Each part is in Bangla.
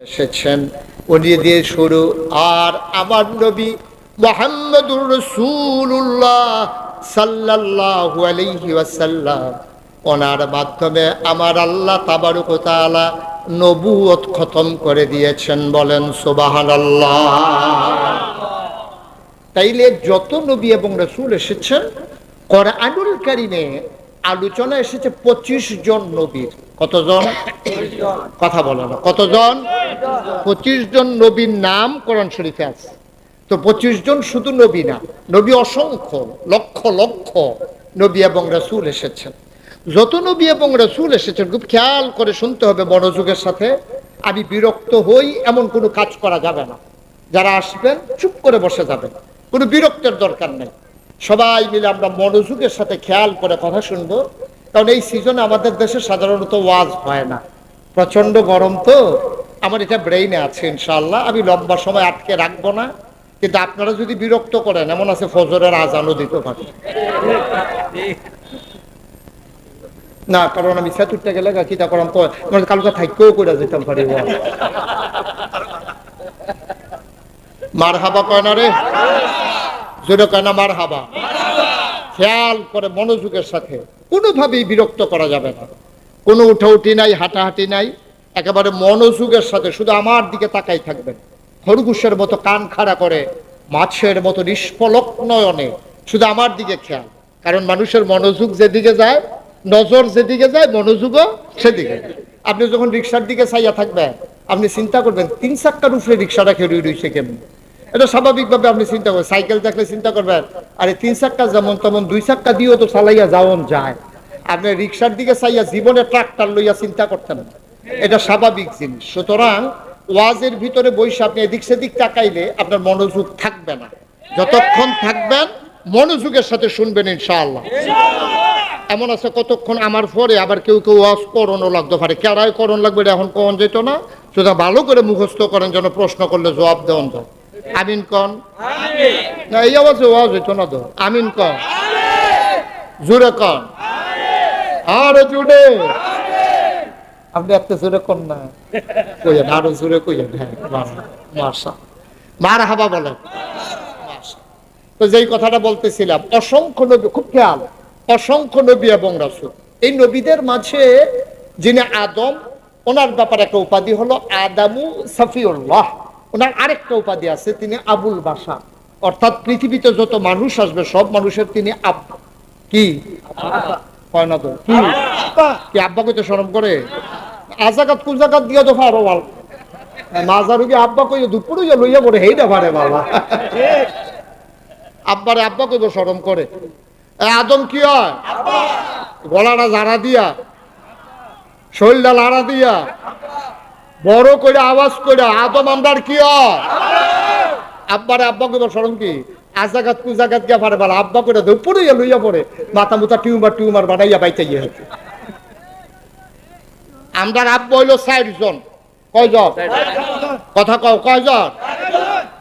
এসেছেন। উনি দিয়ে শুরু। আর আমার নবী মোহাম্মদুর রসুল্লাহ আলাইহি ওয়াসাল্লাম, ওনার মাধ্যমে আমার আল্লাহ তাবারুক ওয়া নবুয়ত খতম করে দিয়েছেন বলেন, সুবহানাল্লাহ। তাইলে যত নবী এবং রসুল এসেছেন, কোরআনুল কারিমে আলোচনা এসেছে পঁচিশ জন নবীর। কতজন? কথা বলো না। কতজন? পঁচিশ জন নবীর নাম কোরআন শরীফে আছে। তো পঁচিশ জন শুধু নবী না, নবী অসংখ্য, লক্ষ লক্ষ নবী এবং রসুল এসেছেন। যত নবী এবং রসুল এসেছেন, খুব খেয়াল করে শুনতে হবে মনোযোগের সাথে, আমি বিরক্ত হই, এমন কোনো কাজ করা যাবে না। যারা আসবেন, চুপ করে বসে যাবেন। কোনো বিরক্তের দরকার নেই। সবাই মিলে আমরা মনোযোগের সাথে খেয়াল করে কথা শুনব। কারণ এই সিজনে আমাদের দেশে সাধারণত ওয়াজ হয় না। প্রচণ্ড গরম তো। আমার এটা ব্রেইনে আছে ইনশাল্লাহ আমি লম্বা সময় আটকে রাখব না। কিন্তু আপনারা যদি বিরক্ত করেন, এমন আছে ফজরের আজানও দিতে পারে। না, কারণ আমি সেতুরটা গেলে কিতা করাম তো মানে কালকে থাকেও করে যেতাম পারি। মার হাবা কয় না রে? জোরে কয় না মার হাবা খেয়াল করে মনোযোগের সাথে। কোনোভাবেই বিরক্ত করা যাবে না। কোনো উঠাউঠি নাই, হাঁটাহাঁটি নাই। একেবারে মনোযোগের সাথে শুধু আমার দিকে তাকাই থাকবেন। খরগোশের মতো কান খাড়া করে, মাছের মতো নিষ্পলক নয়নে শুধু আমার দিকে খেয়াল। কারণ মানুষের মনোযোগ যেদিকে যায়, নজর যেদিকে যায়, মনোযোগও সেদিকে। আপনি যখন রিক্সার দিকে চাইয়া থাকবেন, আপনি চিন্তা করবেন, তিন চাক্কার উপরে রিক্সাটা খেয়ে রয়েছে কেমন? এটা স্বাভাবিকভাবে আপনি চিন্তা করবেন সাইকেল থাকলে চিন্তা করবেন আরে তিন চাক্কা যেমন তেমন দুই চাক্কা দিয়েও তো চালাইয়া যাওন যায়। আপনি রিক্সার দিকে চাইয়া জীবনে ট্রাক্টার লইয়া চিন্তা করতেন এটা স্বাভাবিক জিনিস। সুতরাং ওয়াজের ভিতরে বসে আপনি এদিক সেদিক তাকাইলে আপনার মনোযোগ থাকবে না। যতক্ষণ থাকবেন মনোযোগের সাথে শুনবেন ইনশাআল্লাহ। এমন আছে কতক্ষণ আমার পরে আবার কেউ কেউ ওয়াজ করণও লাগতে। পারে কেড়াই করণ লাগবে এটা এখন কন যেত না? সুতরাং ভালো করে মুখস্থ করেন যেন প্রশ্ন করলে জবাব দেওয়ান যায়। আমিন কন। না এই আওয়াজে ওয়াজ হইতো না তো। আমিন কন। জুড়ে কন। আরও জুড়ে আপনি এত জোরে কন না। কইয়েন আরও জোরে কইয়েন। হ্যাঁ মাসা মার হাবা বলেন। তো যেই কথাটা বলতেছিলাম অসংখ্য নবী খুব খেয়াল অসংখ্য নবী এবং রাসূল। এই নবীদের মাঝে যিনি আদম ওনার ব্যাপারে একটা উপাধি হলো আদামু সাফিউল্লাহ। ওনার আরেকটা উপাধি আছে তিনি আবুল বাসা অর্থাৎ পৃথিবীতে যত মানুষ আসবে সব মানুষের তিনি আব কি? হয় না তো? কি? আব্বা। কইতে শরম করে? আজাকাত দিয়ে তো ফারো বল মাজারু কি আব্বা কইয়া দুপুরে লইয়া পড়ে হেইটা পারে বাবা আব্বারে আব্বা কইব শরম করে। এ আদম কি হয়? গলাটা জারা দিয়া শরীরটা লাড়া দিয়া বড় করে আওয়াজ করে, আদম আমরার কি আব্বারে আব্বা কইব শরম কি? আজাগাত কুজাগাত গিয়া পারে আব্বা করে লইয়া পড়ে। মাথা মুথা টিউমার টিউমার আব্বা কয়জন? কথা কও, কয়জন?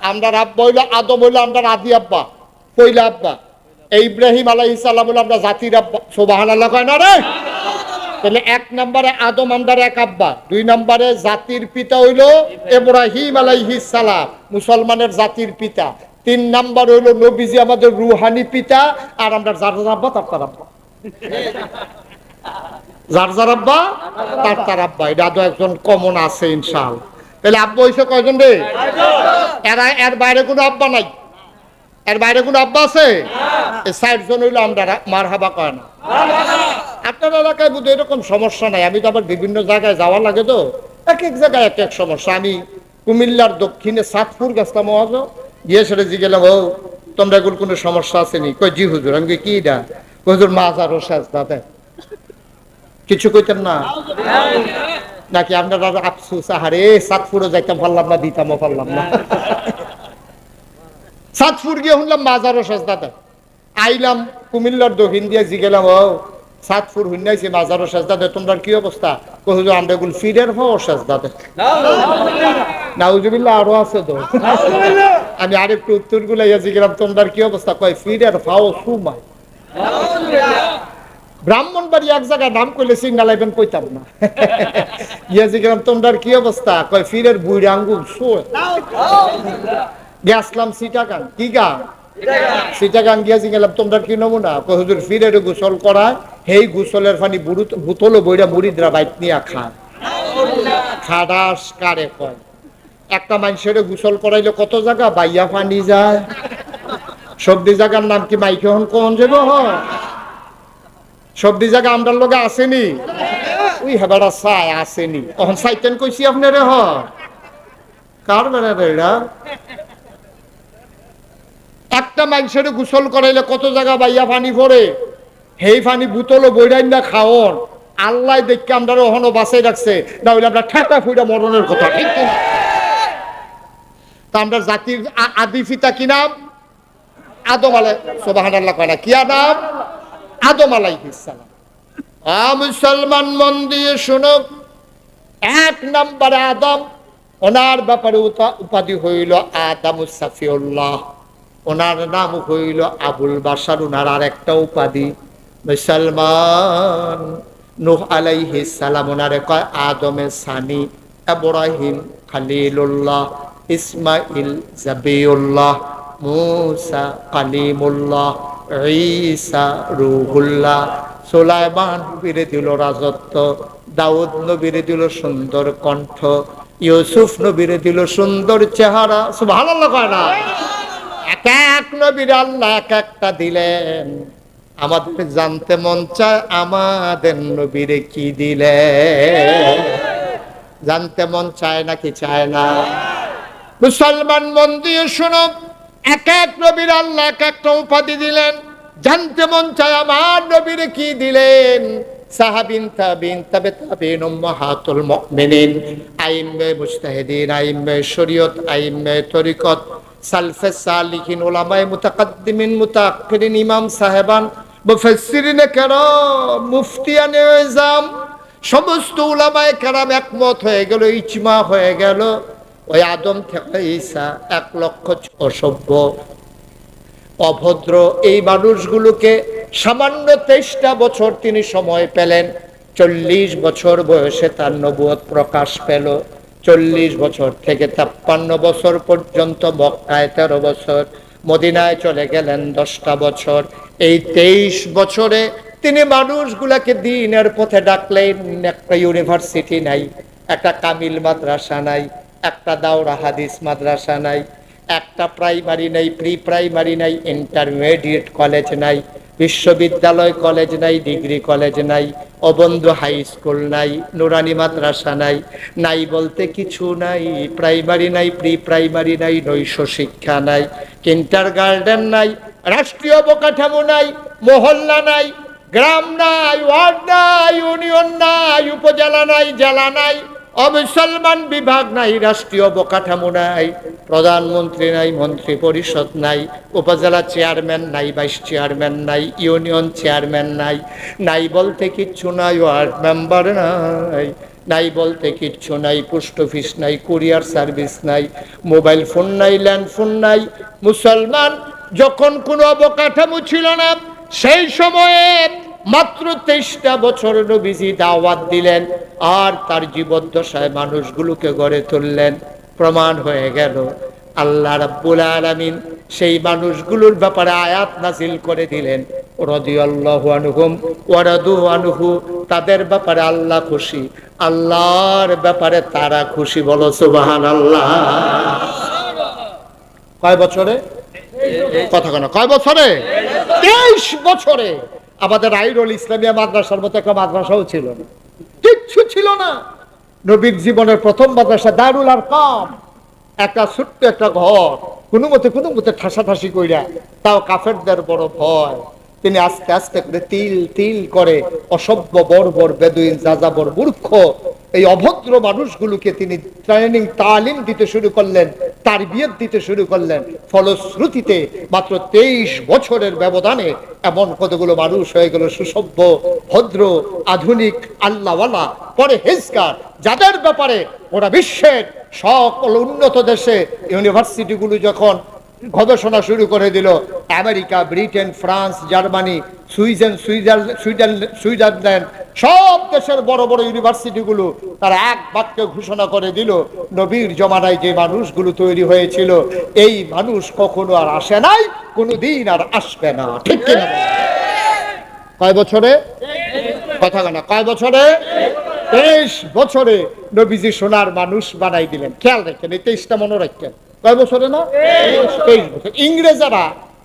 আমরার আব্বা হইল আদম, হইল আমরার আদি আব্বা পইলা আব্বা। ইব্রাহিম আলাইহিস সালাম হইল আমরা জাতির আব্বা। সুবহানাল্লাহ কয় না রে? তাহলে এক নম্বরে আদম আমদার এক আব্বা। দুই নম্বরে জাতির পিতা হইল ইব্রাহিম আলাইহিস সালাম, মুসলমানের জাতির পিতা। তিন নাম্বার হইল নবীজি আমাদের রুহানি পিতা, আর আমরা যার যার আব্বা, তার তার আব্বা। যার যার আব্বা, তার তার আব্বা। এটা আদৌ একজন কমন আছে ইনশাল তাহলে আব্বা হইছে কয়জন রে? এরা, এর বাইরে কোনো আব্বা নাই। এর বাইরে কোনো আব্বা আছে? ষাট জন হইল আমরা মার হাবা কয় না? আপনার এলাকায় বুধ এরকম সমস্যা নাই। আমি তো আবার বিভিন্ন জায়গায় যাওয়া লাগে তো। এক এক জায়গায় এক এক সমস্যা। আমি কুমিল্লার দক্ষিণে সাতপুর গেছিলাম ওয়াজ গিয়ে সেটা জিগেলাম ও তোমরা এগুলো কোনো সমস্যা আসেনি কই জি হুজুর। আমি কি কই, হুজুর মাছ আর শেষ দাদা কিছু কইতেন না? নাকি আপনারা আফসুস? আহারে সাতপুরে যাইতাম পারলাম না দিতামও পারলাম না। সাতপুর গিয়ে শুনলাম মাজারও দাদা আইলাম কুমিল্লার দক্ষিণ দিয়ে জিগেলাম ও হুন্নাইছি মাজারও দাদা তোমরা কি অবস্থা? গুল ফিরের শেষ দাদা নাউজুবিল্লাহ, আরও আছে তো। আমি আরেকটু উত্তর জিগেলাম তোমরা কি অবস্থা? কয় ফিরের ফাও সুমাই। ব্রাহ্মণবাড়ি এক জায়গায় নাম কইলে সিঙ্গা লাইবেন কইতাম না। গিয়েছি গেলাম তোমার কি অবস্থা? কয় ফিরের বুড়ি আঙ্গুল, শোয়। গেছলাম সিটাগান কি গা সিটাগান গিয়েছি গেলাম তোমরা কি নমুনা? কয়, হুজুর ফিরের গোসল করায়। হেই গোসলের ফানি বুড়ুত বুতলো বইরা মুড়িদরা বাইক নিয়ে খায় খাডাস কারে কয়? একটা মানুষের গোসল করাইলে কত জায়গা? বাইয়া পানি যায়। সবদি জায়গার নাম কি মাইকে হন কোন যাব সবদি জায়গা আমরার লগে আসেনি? ওই হেবাটা চাই আসেনি। তখন সাইতেন কইছি আপনারে হ। কার বেড়া একটা মানুষের গোসল করাইলে কত জায়গা বাইয়া পানি পড়ে? হেই পানি বুতলো বইরাই না খাওন আল্লাহ দেখকে আমরা ওহনো বাসাই রাখছে। না হইলে আমরা ঠেকা ফুইরা মরণের কথা, ঠিক আমরা জাতির আদি পিতা কি নাম? আদম আলাই নাম? আদম আলাইহিস সালাম। আ, মুসলমান মন দিয়ে শুনো, এক নম্বরে আদম, ওনার ব্যাপারে উপাধি হইল আদম সাফিউল্লাহ। ওনার নাম হইল আবুল বাসার ওনার আর একটা উপাধি। মুসলমান নুহ আলাইহিস সালাম ওনারে কয় আদমে সানি ইব্রাহিম খালিলুল্লাহ ইসমাইল জাবিউল্লাহ, মুসা কালিমুল্লাহ, ঈসা রুহুল্লাহ। সুলাইমান নবীরে দিল রাজত্ব, দাউদ নবীরে দিল সুন্দর কণ্ঠ, ইউসুফ নবীরে দিল সুন্দর চেহারা। সুবহানাল্লাহ কয় না? এক এক নবীর আল্লাহ এক একটা দিলেন। আমাদের জানতে মন চায় আমাদের নবীরে কি দিলেন জানতে মন চায় নাকি চায় না? মুসলমান মন দিয়ে শোনো, এক এক নবীর আল্লাহ এক একটা উপাধি দিলেন। জানতে মন চায় আমার নবীরে কি দিলেন? সাহাবিন, তাবিন, তবে শরীয়ত, আইম্মে তরিকত। সালফে সালিহিন, উলামায়ে মুতাকাদ্দিমিন মুতাআখিরিন ইমাম সাহেবান, মুফাসসিরিন কেরাম, মুফতিয়ানে ইজাম, সমস্ত উলামায়ে কেরাম একমত হয়ে গেল, ইজমা হয়ে গেল। ওই আদম থেকে ঈসা এক লক্ষ অসভ্য অভদ্র এই মানুষগুলোকে সামান্য তেইশটা বছর তিনি সময় পেলেন, চল্লিশ বছর বয়সে তার নবুয়ত প্রকাশ পেল। চল্লিশ বছর থেকে ছাপ্পান্ন বছর পর্যন্ত মক্কায় তেরো বছর, মদিনায় চলে গেলেন দশটা বছর। এই তেইশ বছরে তিনি মানুষগুলাকে দিনের পথে ডাকলেন, একটা ইউনিভার্সিটি নাই, একটা কামিল মাদ্রাসা নাই, একটা দাওরা হাদিস মাদ্রাসা নাই, একটা প্রাইমারি নাই প্রি প্রাইমারি নাই, ইন্টারমিডিয়েট কলেজ নাই বিশ্ববিদ্যালয় কলেজ নাই, ডিগ্রি কলেজ নাই, অবন্ধু হাই স্কুল নাই, নুরানি মাদ্রাসা নাই নাই বলতে কিছু নাই, প্রাইমারি নাই, প্রি প্রাইমারি নাই, নৈশ শিক্ষা নাই, কিন্টার গার্ডেন নাই, রাষ্ট্রীয় অবকাঠামো নাই, মহল্লা নাই, গ্রাম নাই, ওয়ার্ড নাই, ইউনিয়ন নাই, উপজেলা নাই, জেলা নাই অমুসলমান বিভাগ নাই, রাষ্ট্রীয় অবকাঠামো নাই, প্রধানমন্ত্রী নাই মন্ত্রী পরিষদ নাই, উপজেলা চেয়ারম্যান নাই, ভাইস চেয়ারম্যান নাই, ইউনিয়ন চেয়ারম্যান নাই নাই বলতে কিচ্ছু নাই, ওয়ার্ড মেম্বার নাই নাই বলতে কিচ্ছু নাই, পোস্ট অফিস নাই, কুরিয়ার সার্ভিস নাই, মোবাইল ফোন নাই, ল্যান্ড ফোন নাই। মুসলমান যখন কোনো অবকাঠামো ছিল না, সেই সময়ে মাত্র তেইশটা বছর নবীজি দাওয়াত দিলেন, আর তার জীবদ্দশায় মানুষগুলোকে গড়ে তুললেন। প্রমাণ হয়ে গেল, আল্লাহ রাব্বুল আলামিন সেই মানুষগুলোর ব্যাপারে আয়াত নাজিল করে দিলেন। তাদের ব্যাপারে আল্লাহ খুশি, আল্লাহর ব্যাপারে তারা খুশি বলো সুবহানাল্লাহ। কয় বছরে? কথা কেন কয় বছরে? তেইশ বছরে। আমাদের আইরুল ইসলামিয়া মাদ্রাসার মতো একটা মাদ্রাসাও ছিল। না কিচ্ছু ছিল না। নবীর জীবনের প্রথম মাদ্রাসা দারুল আর কাম একটা ছোট্ট একটা ঘর। কোনো মতে কোনো মতে ঠাসাঠাসি কইরা তাও কাফেরদের বড় ভয়। তিনি আস্তে আস্তে করে তিল তিল করে অসভ্য, বর্বর, বেদুইন, যাযাবর মূর্খ এই অভদ্র মানুষগুলোকে তিনি ট্রেনিং তালিম দিতে শুরু করলেন তার বিয়ে দিতে শুরু করলেন। ফলশ্রুতিতে মাত্র তেইশ বছরের ব্যবধানে এমন কতগুলো মানুষ হয়ে গেল সুসভ্য, ভদ্র, আধুনিক, আল্লাহওয়ালা পরে হেজকার যাদের ব্যাপারে ওরা বিশ্বের সকল উন্নত দেশে, ইউনিভার্সিটিগুলো যখন গবেষণা শুরু করে দিল, আমেরিকা, ব্রিটেন, ফ্রান্স, জার্মানি, সুইজেন সুইজারল্যান্ড, সব দেশের বড় বড় ইউনিভার্সিটিগুলো তারা এক বাক্যে ঘোষণা করে দিল, নবীর জমানায় যে মানুষগুলো তৈরি হয়েছিল, এই মানুষ কখনো আর আসে নাই কোনো দিন আর আসবে না। ঠিক কিনা? কয় বছরে? কথা না। কয় বছরে? তেইশ বছরে নবীজি সোনার মানুষ বানাই দিলেন। খেয়াল রাখেন, এই তেইশটা মনে রাখেন। কয় বছরে না? তেইশ বছর। ইংরেজরা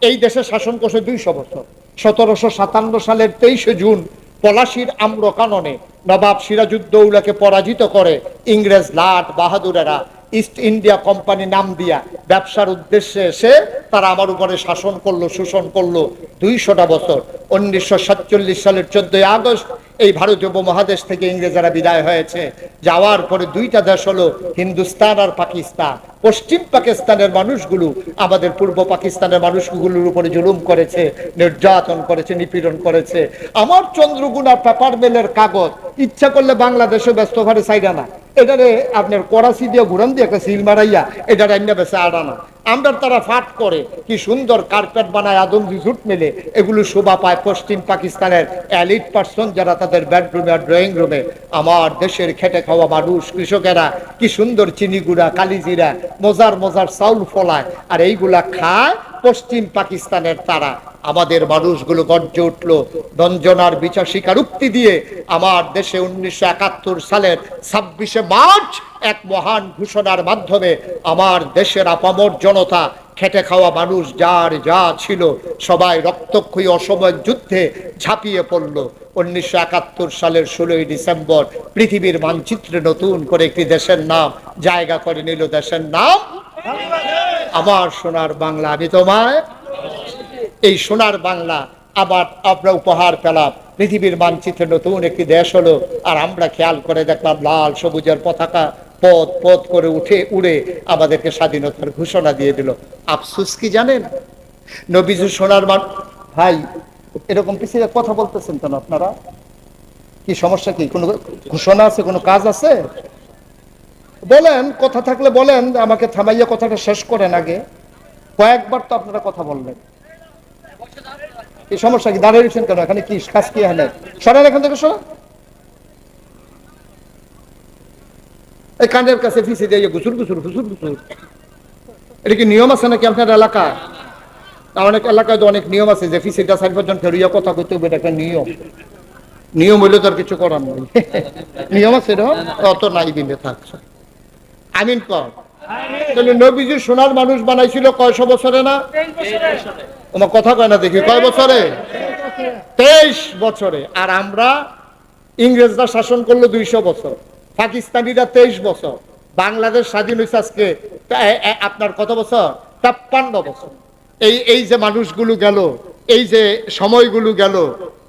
এই দেশে শাসন করছে দুইশো বছর। সতেরোশো সাতান্ন সালের তেইশে জুন পলাশির আম্র কাননে নবাব সিরাজুদ্দৌলাকে পরাজিত করে ইংরেজ লাট বাহাদুরেরা ইস্ট ইন্ডিয়া কোম্পানি নাম দিয়া ব্যবসার উদ্দেশ্যে এসে তারা আমার উপরে শাসন করল, শোষণ করল দুইশোটা বছর। উনিশশো সাতচল্লিশ সালের চোদ্দই আগস্ট এই ভারতীয় উপমহাদেশ থেকে ইংরেজরা বিদায় হয়েছে। যাওয়ার পরে দুইটা দেশ হলো হিন্দুস্তান আর পাকিস্তান। পশ্চিম পাকিস্তানের মানুষগুলো আমাদের পূর্ব পাকিস্তানের মানুষগুলোর উপরে জুলুম করেছে, নির্যাতন করেছে, নিপীড়ন করেছে। আমার চন্দ্রগুনা পেপার মেলের কাগজ, ইচ্ছা করলে বাংলাদেশে ব্যস্ত ঘরে চাইরা না। এটারে আপনার করাচি দিয়ে ঘুরান দিয়ে একটা সিল মারাইয়া, এটার আইনা বেছে আড়ানা আমরা তারা ফাট করে কি সুন্দর কার্পেট বানায়, আদম জুট মেলে। এগুলো শোভা পায় পশ্চিম পাকিস্তানের এলিট পার্সন যারা তাদের বেডরুমে আর ড্রয়িং রুমে আমার দেশের খেটে খাওয়া মানুষ, কৃষকেরা, কি সুন্দর চিনিগুড়া কালিজিরা মজার মজার চাউল ফলায়। আর এইগুলা খায় পশ্চিম পাকিস্তানের তারা। আমাদের মানুষগুলো গর্জে উঠল, দঞ্জনার বিচার স্বীকার স্বীকারোক্তি দিয়ে। আমার দেশে উনিশশো একাত্তর সালের ছাব্বিশে মার্চ এক মহান ঘোষণার মাধ্যমে আমার দেশের আপামর জনতা খেটে খাওয়া মানুষ যার যা ছিল সবাই রক্তক্ষয়ী অসময় যুদ্ধে ঝাঁপিয়ে পড়ল। উনিশশো একাত্তর সালের ষোলোই ডিসেম্বর পৃথিবীর মানচিত্রে নতুন করে একটি দেশের নাম, জায়গা করে নিল দেশের নাম। আমার সোনার বাংলা, আমি তোমায়। এই সোনার বাংলা আবার আমরা উপহার পেলাম। পৃথিবীর মানচিত্রে নতুন একটি দেশ হলো, আর আমরা খেয়াল করে দেখলাম লাল সবুজের পতাকা পথ পথ করে উঠে, উড়ে আমাদেরকে স্বাধীনতার ঘোষণা দিয়ে দিল। আফসুস কি জানেন? নবীজু সোনার মান ভাই, এরকম পিছিয়ে কথা বলতেছেন কেন আপনারা? কি সমস্যা কি? কোনো ঘোষণা আছে? কোনো কাজ আছে? বলেন, কথা থাকলে বলেন, আমাকে থামাইয়া কথাটা শেষ করেন আগে। কয়েকবার তো আপনারা কথা বললেন। এই সমস্যা কি? দাঁড়িয়ে রয়েছেন কেন? এখানে কি কাজ কি এখানে? সরেন এখান থেকে সর এই কানের কাছে ফিসে দিয়ে গুসুর গুসুর গুসুর গুসুর। এটা কি নিয়ম আছে নাকি আপনার এলাকায়? অনেক এলাকায় তো অনেক নিয়ম আছে যে ফিসিটা পাঁচজন ফেরিয়া কথা কইতে হবে একটা নিয়ম। নিয়ম হইলে তো আর কিছু করার নেই। নিয়ম আছে অত নাই দিনে থাকছে আমিন কর। তাহলে নবীজি সোনার মানুষ বানাইছিল কয়শো বছরে না? তোমার কথা কয় না দেখি, কয় বছরে? তেইশ বছরে। আর আমরা ইংরেজরা শাসন করল দুইশো বছর। পাকিস্তানিরা তেইশ বছর, বাংলাদেশ স্বাধীন হয়েছে আজকে আপনার কত বছর? ছাপ্পান্ন বছর। এই এই যে মানুষগুলো গেল, এই যে সময়গুলো গেল,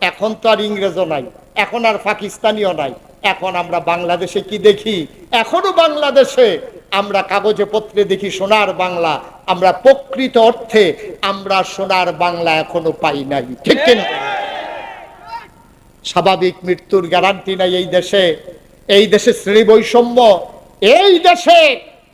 এখন তো আর ইংরেজও নাই, এখন আর পাকিস্তানিও নাই, এখন আমরা বাংলাদেশে কি দেখি? এখনও বাংলাদেশে আমরা কাগজে পত্রে দেখি সোনার বাংলা, আমরা প্রকৃত অর্থে আমরা সোনার বাংলা এখনও পাই নাই, ঠিক কিনা? স্বাভাবিক মৃত্যুর গ্যারান্টি নাই এই দেশে। এই দেশে শ্রেণি বৈষম্য এই দেশে,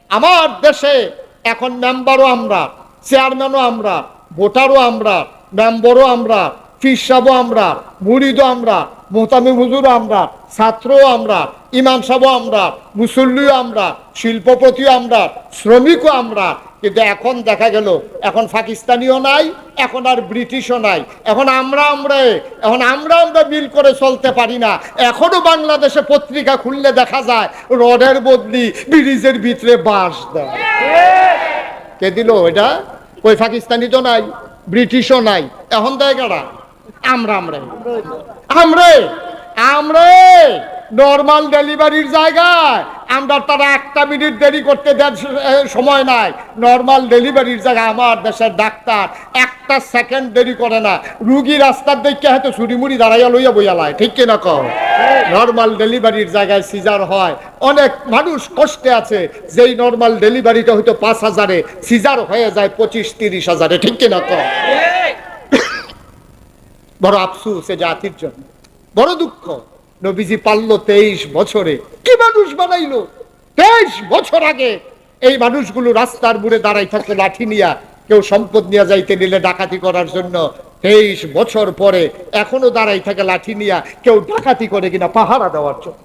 আমার দেশে এখন মেম্বারও আমরা চেয়ারম্যানও আমরা ভোটারও আমরা মেম্বারও আমরা ফিরসাবও আমরা, মুরিদও আমরা মোহতামি হুজুরও আমরা, ছাত্রও আমরা, ইমাম সাহও আমরা, মুসল্লিও আমরা, শিল্পপতিও আমরা, শ্রমিকও আমরা কিন্তু এখন দেখা গেল, এখন পাকিস্তানিও নাই, এখন আর ব্রিটিশও নাই। এখন আমরা আমরা, এখন আমরা আমরা বিল করে চলতে পারি না। এখনও বাংলাদেশে পত্রিকা খুললে দেখা যায়, রডের বদলি ব্রিজের ভিতরে বাঁশ দেয়। কে দিল এটা? ওই পাকিস্তানি তো নাই, ব্রিটিশও নাই। এখন দেয় কারা? আমরা আমরা। আমরে! আমরে! নর্মাল ডেলিভারির জায়গায়। আমরা তারা একটা মিনিট দেরি করতে দেন সময় নাই। নর্মাল ডেলিভারির জায়গায় আমার দেশের ডাক্তার একটা সেকেন্ড দেরি করে না। রুগী রাস্তার দেখে হয়তো ছুরিমুড়ি দাঁড়াইয়া লইয়া বইয়ালায় ঠিক কিনা কও? নর্মাল ডেলিভারির জায়গায় সিজার হয়। অনেক মানুষ কষ্টে আছে। যেই নর্মাল ডেলিভারিটা হয়তো পাঁচ হাজারে সিজার হয়ে যায় পঁচিশ তিরিশ হাজারে। ঠিক কিনা কও? বড় আফসুস এ জাতির জন্য। বড় দুঃখ। নবীজি পারল তেইশ বছরে। কি মানুষ বানাইলো? তেইশ বছর আগে এই মানুষগুলো রাস্তার মুড়ে দাঁড়াই থাকতো লাঠি নিয়া, কেউ সম্পদ নিয়ে যাইতে নিলে ডাকাতি করার জন্য। তেইশ বছর পরে এখনও দাঁড়াই থাকে লাঠি নিয়ে, কেউ ডাকাতি করে কিনা পাহারা দেওয়ার জন্য।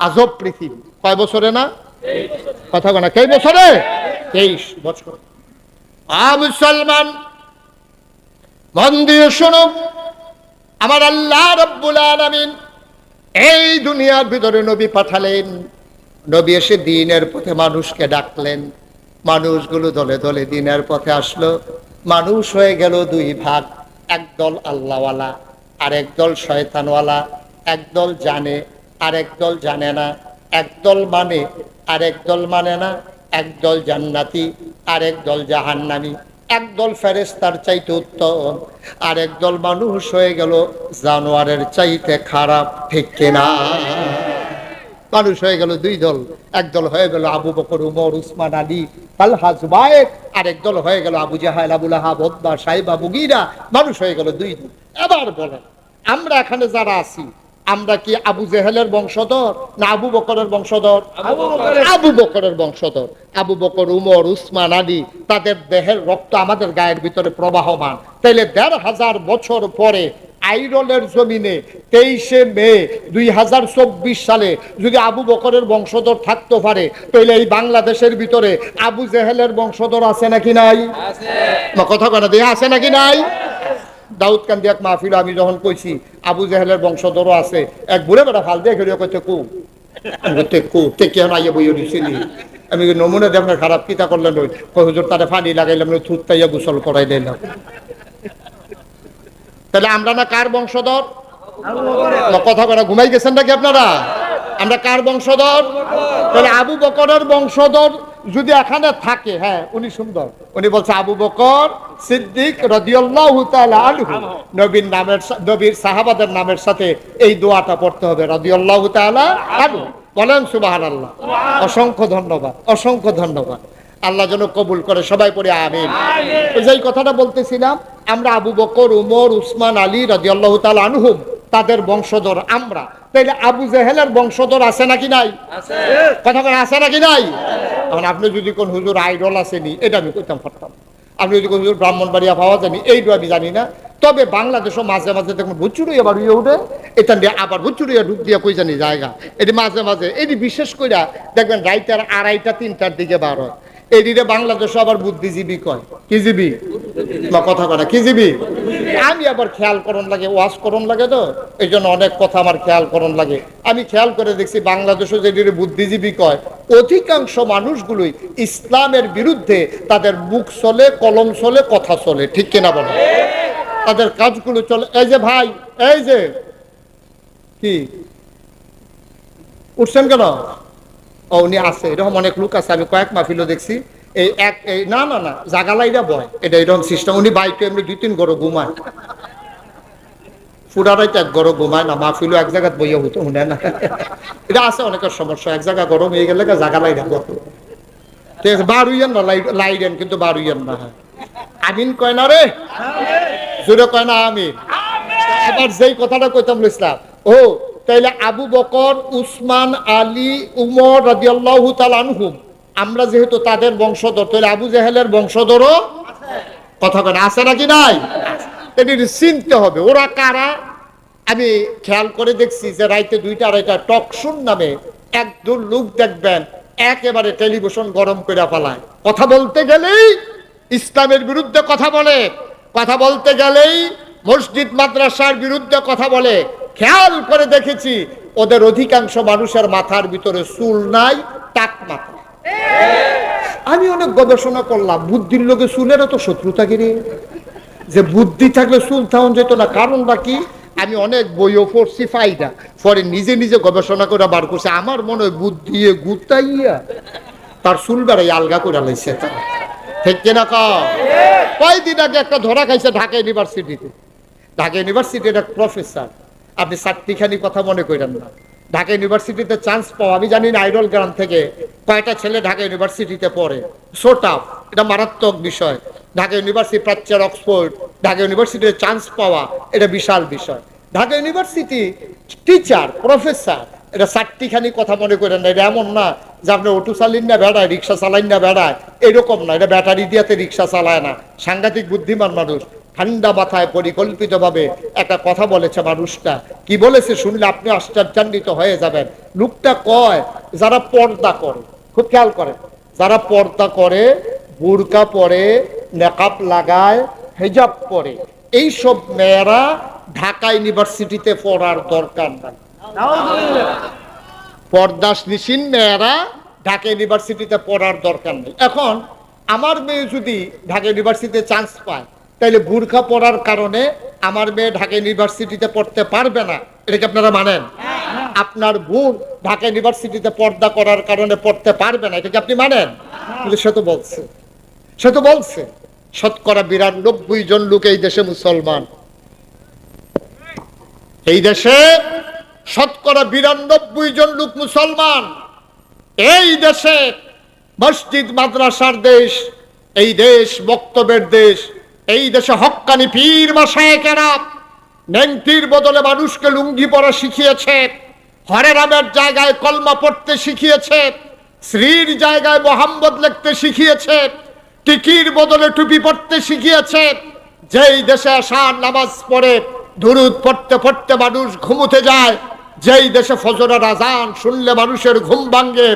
আজব পৃথিবী। কয় বছরে না? কথা বলে কে বছরে? তেইশ বছর। আ মুসলমান মন দিয়ে শোনো আমার আল্লাহ রব্বুল আলামিন এই দুনিয়ার ভিতরে নবী পাঠালেন। নবী এসে দিনের পথে মানুষকে ডাকলেন। মানুষগুলো দলে দলে দিনের পথে আসলো। মানুষ হয়ে গেল দুই ভাগ, একদল আল্লাহওয়ালা আর একদল শয়তানওয়ালা, একদল জানে আর একদল জানে না, একদল মানে আর একদল মানে না, একদল জান্নাতি আর একদল জাহান্নামী। একদল ফেরেস্তার চাইতে উত্তম, আর একদল মানুষ হয়ে গেল জানোয়ারের চাইতে খারাপ, ঠিক কিনা? মানুষ হয়ে গেল দুই দল, একদল হয়ে গেল আবু বকর, উমর, উসমান, আলী, তালহা, জুবায়ের, আর একদল হয়ে গেল আবু জাহাল আবুল আহাব ওদ্বা সাহেবা গিরা মানুষ হয়ে গেল দুই দল। এবার বলেন, আমরা এখানে যারা আছি আমরা কি আবু জেহেলের বংশধর না আবু বকরের বংশধর? আবু বকরের। বংশধর। আবু বকর উমর উসমান আলী তাদের দেহের রক্ত আমাদের গায়ের ভিতরে প্রবাহমান। তাইলে দেড় হাজার বছর পরে আইরলের জমিনে তেইশে মে দুই হাজার চব্বিশ সালে যদি আবু বকরের বংশধর থাকতে পারে তাহলে এই বাংলাদেশের ভিতরে আবু জেহেলের বংশধর আছে নাকি নাই? কথা কথা দিয়ে আছে নাকি নাই? দাউদ কান্দি এক মাহফিল আমি যখন কইছি, আবু জেহেলের বংশধরও আছে, এক বুড়ে বেড়া ফাল দিয়ে খেলে কইতে কু। কু, তে কেন দিছিলি? আমি নমুনা খারাপ কিতা করলেন ওই কই, হুজুর লাগাইলাম থুত তাইয়া করাই দিলাম তাহলে আমরা না কার বংশধর? কথা কথা ঘুমাই গেছেন নাকি আপনারা? আমরা কার বংশধর? তাহলে আবু বকরের বংশধর যদি এখানে থাকে হ্যাঁ উনি সুন্দর। উনি বলছে, আবু বকর সিদ্দিক রাদিয়াল্লাহু তাআলা আনহু। নবীর নামের নবীর সাহাবাদের নামের সাথে এই দোয়াটা পড়তে হবে রাদিয়াল্লাহু তাআলা আনহু। বলেন সুবহানাল্লাহ। অসংখ্য ধন্যবাদ অসংখ্য ধন্যবাদ। আল্লাহ যেন কবুল করে সবাই পড়ে আমিন। যেই কথাটা বলতেছিলাম আমরা আবু বকর উমর উসমান আলী রাদিয়াল্লাহু তাআলা আনহুম তাদের বংশধর আমরা। তাইলে আবু জেহেলের বংশধর আছে নাকি নাই? কথা বলে আছে নাকি নাই? আপনি যদি কোন হুজুর আইডল আসেনি এটা আমি কইতাম পারতাম আপনি যদি কোনো হুজুর ব্রাহ্মণবাড়িয়া পাওয়া জানি এইটু আমি জানি না। তবে বাংলাদেশও মাঝে মাঝে দেখুন ভুচুড়িয়া বাড়িয়ে উঠে, এটা দিয়ে আবার ভুচুরিয়া ঢুক দিয়ে কই জানি জায়গা। এটি মাঝে মাঝে, এটি বিশেষ করে দেখবেন রাইতার আড়াইটা, তিনটার দিকে বার হয়। আবার বুদ্ধিজীবী কয়? বা কথা কথা কি জীবী? আমি আবার খেয়াল লাগে ওয়াশ লাগে তো। এই জন্য অনেক কথা আমার খেয়াল লাগে। আমি খেয়াল করে দেখছি বুদ্ধিজীবী কয়, অধিকাংশ মানুষগুলোই ইসলামের বিরুদ্ধে তাদের মুখ চলে, কলম চলে, কথা চলে। ঠিক কিনা বলে? তাদের কাজগুলো চলে। এই যে ভাই, এই যে। কি? উঠছেন কেন? ও উনি আছে এরকম অনেক লোক আছে আমি কয়েক মাহফিলও দেখছি। এই এক এই না না না জাগালাইরা বয় এটা এরকম সিস্টেম উনি বাইকে এমনি দুই তিন গরো ঘুমায়। ফুডারাই তো এক গরো ঘুমায় না মাহফিলও এক জায়গায় বইয়া হতো শুনে না। এটা আছে অনেকের সমস্যা এক জায়গা গরম হয়ে গেলে জাগালাইরা বারুইয়েন না লাইডেন কিন্তু বারুইয়েন না। আমিন কয় না রে? জোরে কয় না আমিন। এবার যেই কথাটা কইতাম ইসলাম ও তাইলে আবু বকর, উসমান, আলী, উমর রাদিয়াল্লাহু তাআলা আনহুম। আমরা যেহেতু তাদের বংশধর তাহলে আবু জাহেলের বংশধরও কথা কেন আছে নাকি নাই? এটি চিনতে হবে। ওরা কারা? আমি খেয়াল করে দেখছি যে রাইতে দুইটা আড়াইটা টকশুন নামে একদম লোক দেখবেন, একেবারে টেলিভিশন গরম করে ফেলায়। কথা বলতে গেলেই ইসলামের বিরুদ্ধে কথা বলে। কথা বলতে গেলেই মসজিদ, মাদ্রাসার বিরুদ্ধে কথা বলে। খেয়াল করে দেখেছি ওদের অধিকাংশ মানুষের মাথার ভিতরে চুল নাই টাক মাথা। আমি অনেক গবেষণা করলাম বুদ্ধির লোকে চুলের তো শত্রুতা গিরে যে বুদ্ধি থাকলে সুলতান যেত না কারণটা কি? আমি অনেক বইও পড়ছি ফাইদা পরে নিজে নিজে গবেষণা করে বার করছে আমার মনে হয় বুদ্ধি গুতাইয়া তার চুল বেড়াই আলগা করে লাইছে তারা ঠিক কিনা কয়দিন আগে একটা ধরা খাইছে ঢাকা ইউনিভার্সিটিতে। ঢাকা ইউনিভার্সিটির এক প্রফেসর আপনি চারটিখানি কথা মনে করেন না। ঢাকা ইউনিভার্সিটিতে চান্স পাওয়া আমি জানি না আইডল গ্রাম থেকে কয়টা ছেলে ঢাকা ইউনিভার্সিটিতে পড়ে। সোটাফ এটা মারাত্মক বিষয়। ঢাকা ইউনিভার্সিটি প্রাচ্যের অক্সফোর্ড, ঢাকা ইউনিভার্সিটিতে চান্স পাওয়া, এটা বিশাল বিষয়। ঢাকা ইউনিভার্সিটি টিচার প্রফেসর এটা চারটিখানি কথা মনে করেন না। এটা এমন না যে আপনি অটো চালিন না বেড়ায়, রিক্সা চালাইন না বেড়ায়। এরকম না। এটা ব্যাটারি দিয়াতে রিক্সা চালায় না। সাংঘাতিক বুদ্ধিমান মানুষ। ঠান্ডা মাথায় পরিকল্পিতভাবে একটা কথা বলেছে মানুষটা। কি বলেছে শুনলে আপনি আশ্চর্যান্বিত হয়ে যাবেন। লোকটা কয়, যারা পর্দা করে, খুব খেয়াল করে যারা পর্দা করে, বুরকা পরে নেকাপ লাগায়, হেজাব পরে। এইসব মেয়েরা ঢাকা ইউনিভার্সিটিতে পড়ার দরকার নাই। পর্দাস নিশিন মেয়েরা ঢাকা ইউনিভার্সিটিতে পড়ার দরকার নেই। এখন আমার মেয়ে যদি ঢাকা ইউনিভার্সিটিতে চান্স পায় তাহলে বুর্খা পড়ার কারণে আমার মেয়ে ঢাকা ইউনিভার্সিটিতে পড়তে পারবে না। এটা কি আপনারা মানেন? আপনার বোন ঢাকা ইউনিভার্সিটিতে পর্দা করার কারণে পড়তে পারবে না। এটা কি আপনি মানেন? কিন্তু সে তো বলছে। সে তো বলছে, শতকরা বিরানব্বই জন লোক এই দেশে মুসলমান। এই দেশে শতকরা বিরানব্বই জন লোক মুসলমান। এই দেশে মসজিদ, মাদ্রাসার দেশ, এই দেশ বক্তব্যের দেশ এই দেশে হক্কানি পীর মাসায়কেরা নেংটির বদলে মানুষকে লুঙ্গি পরা শিখিয়েছে। হরে রামের জায়গায় কলমা পড়তে শিখিয়েছে। শ্রীর জায়গায় মোহাম্মদ লিখতে শিখিয়েছে। টিকির বদলে টুপি পড়তে শিখিয়েছে। যেই দেশে আসার নামাজ পড়ে, দুরুদ পড়তে পড়তে মানুষ ঘুমুতে যায়। যেই দেশে ফজরের আজান শুনলে মানুষের ঘুম ভাঙ্গে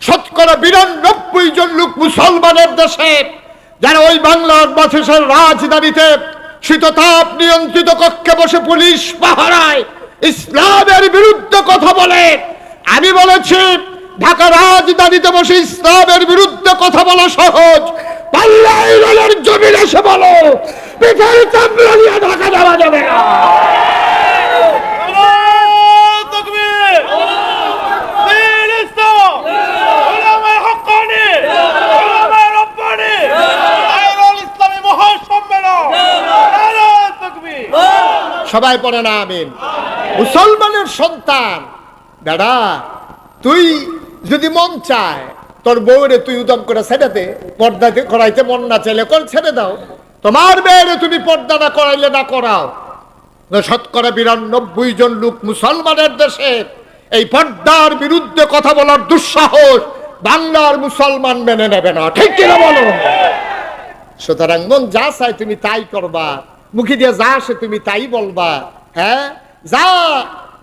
শতকরা বিরানব্বই জন লোক মুসলমানের দেশে। যারা ওই বাংলার বাসের রাজধানীতে শীততাপ নিয়ন্ত্রিত কক্ষে বসে পুলিশ পাহারায় ইসলামের বিরুদ্ধে কথা বলে। আমি বলেছি, ঢাকা রাজধানীতে বসে ইসলামের বিরুদ্ধে কথা বলা সহজ। পাল্লাই জমিন এসে বলো, পিঠের ঢাকা যাওয়া যাবে না। সবাই পড়ে না, আমিন। মুসলমানের সন্তান দাদা তুই যদি মন চায়, তোর বউরে তুই উদম করে ছেড়ে দে পর্দাতে করাইতে মন না চাইলে কর, ছেড়ে দাও। তোমার মেয়েরে তুমি পর্দা না করাইলে না করাও। শতকরা বিরানব্বই জন লোক মুসলমানের দেশে, এই পর্দার বিরুদ্ধে কথা বলার দুঃসাহস বাংলার মুসলমান মেনে নেবে না। ঠিক কিনা বলো? সুতরাং মন যা চায় তুমি তাই করবা। মুখে দিয়ে যা আসে তুমি তাই বলবা হ্যাঁ? যা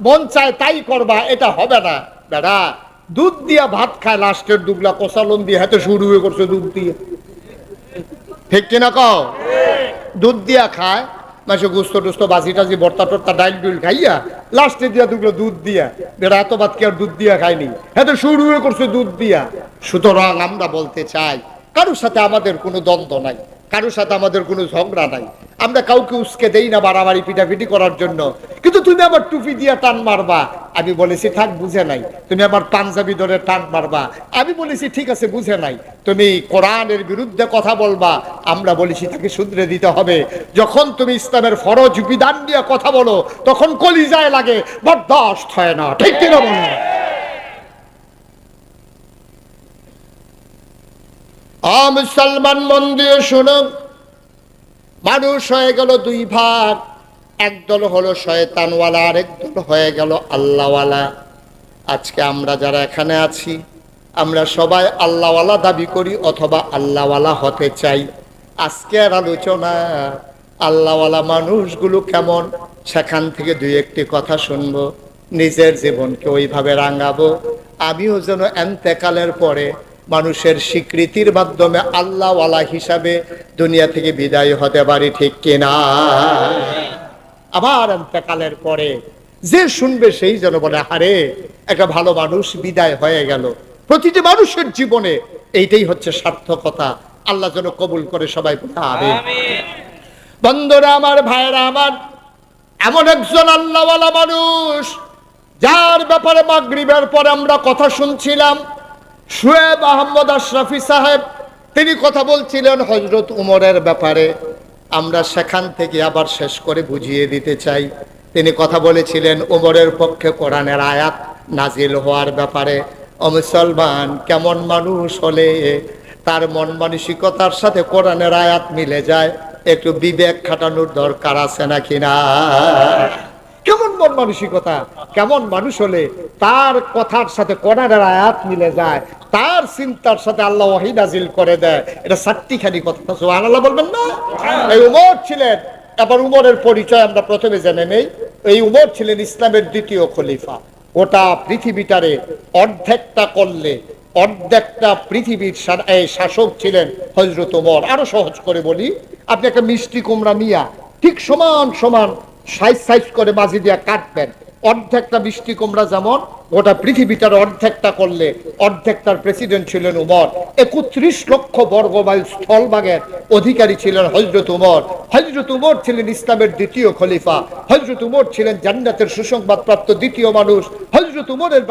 মন চায় তাই করবা, এটা হবে না। বেড়া, দুধ দিয়া ভাত খায় লাস্টের দুগলা কষালন দিয়ে হাতে শুরু হয়ে করছে দুধ দিয়ে। ঠিক কিনা কও? দুধ দিয়া খায়, মাসে গুস্ত টুস্ত, বাজি টাজি, ভর্তা টর্তা, ডাইল ডুল খাইয়া, লাস্টে দিয়া দুগুলো দুধ দিয়া। বেড়া, এত ভাত কি আর দুধ দিয়া খায়নি? হ্যাঁ তো শুরু করছে দুধ দিয়া। সুতরাং আমরা বলতে চাই, কারোর সাথে আমাদের কোনো দ্বন্দ্ব নাই। কারোর সাথে আমাদের কোনো ঝগড়া নাই। আমরা কাউকে উস্কে দেই না বাড়াবাড়ি পিটাপিটি করার জন্য। কিন্তু তুমি আমার টুপি দিয়া টান মারবা। আমি বলেছি, থাক, বুঝে নাই। তুমি আবার পাঞ্জাবি ধরে টান মারবা। আমি বলেছি, ঠিক আছে, বুঝে নাই। তুমি কোরআনের বিরুদ্ধে কথা বলবা। আমরা বলেছি, তাকে শুধরে দিতে হবে। যখন তুমি ইসলামের ফরজ বিধান দিয়ে কথা বলো, তখন কলিজায় লাগে, বরদাস্ত হয় না। ঠিক কিনা বলো? আ মুসলমান মন দিয়ে শুনো। মানুষ হয়ে গেল দুই ভাগ। একদল হলো শয়তানওয়ালা আর একদল হয়ে গেল আল্লাহওয়ালা। আজকে আমরা যারা এখানে আছি, আমরা সবাই আল্লাহওয়ালা দাবি করি অথবা আল্লাহওয়ালা হতে চাই। আজকের আলোচনা, আল্লাহওয়ালা মানুষগুলো কেমন? সেখান থেকে দুই একটি কথা শুনব। নিজের জীবনকে ওইভাবে রাঙাবো। আমিও যেন এন্তেকালের পরে মানুষের স্বীকৃতির মাধ্যমে আল্লাহওয়ালা হিসাবে দুনিয়া থেকে বিদায় হতে পারি, ঠিক কিনা? আবার অন্তকালের পরে যে শুনবে সেই যেন বলে হারে একটা ভালো মানুষ বিদায় হয়ে গেল। প্রতিটি মানুষের জীবনে এইটাই হচ্ছে সার্থকতা। আল্লাহ যেন কবুল করে সবাই বলে বন্ধুরা আমার ভাইরা আমার, এমন একজন আল্লাহওয়ালা মানুষ, যার ব্যাপারে মাগরিবের পরে আমরা কথা শুনছিলাম। শুয়েব আহমদ আশরাফি সাহেব, তিনি কথা বলছিলেন হজরত উমরের ব্যাপারে। আমরা সেখান থেকে আবার শেষ করে বুঝিয়ে দিতে চাই। তিনি কথা বলেছিলেন উমরের পক্ষে কোরআনের আয়াত নাজিল হওয়ার ব্যাপারে। মুসলমান, কেমন মানুষ হলে তার মন মানসিকতার সাথে কোরআনের আয়াত মিলে যায়? একটু বিবেক খাটানোর দরকার আছে নাকি না? কেমন মন মানসিকতা? কেমন মানুষ হলে তার কথার সাথে কোরআনের আয়াত মিলে যায় তার চিন্তার সাথে আল্লাহ ওয়াহি নাজিল করে দেয়। এটা সাতটিখানি কথা। সুবহানাল্লাহ বলবেন না? এই উমর ছিলেন এবার উমরের পরিচয় আমরা প্রথমে জেনে নেই। এই উমর ছিলেন ইসলামের দ্বিতীয় খলিফা। ওটা পৃথিবীটারে অর্ধেকটা করলে অর্ধেকটা পৃথিবীর এই শাসক ছিলেন হজরত উমর। আরও সহজ করে বলি আপনি একটা মিষ্টি কুমড়া নিয়া ঠিক সমান সমান সাইজ সাইজ করে মাঝি দিয়া কাটবেন। অর্ধেকটা মিষ্টি কুমড়া যেমন, গোটা পৃথিবীটার অর্ধেকটা করলে অর্ধেকটার প্রেসিডেন্ট ছিলেন উমর। একত্রিশ লক্ষ বর্গ মাইল স্থলভাগের অধিকারী ছিলেন হজরত উমর। হজরত উমর ছিলেন ইসলামের দ্বিতীয় খলিফা। হজরত উমর ছিলেন জান্নাতের সুসংবাদপ্রাপ্ত দ্বিতীয় মানুষ। হজরত উমরের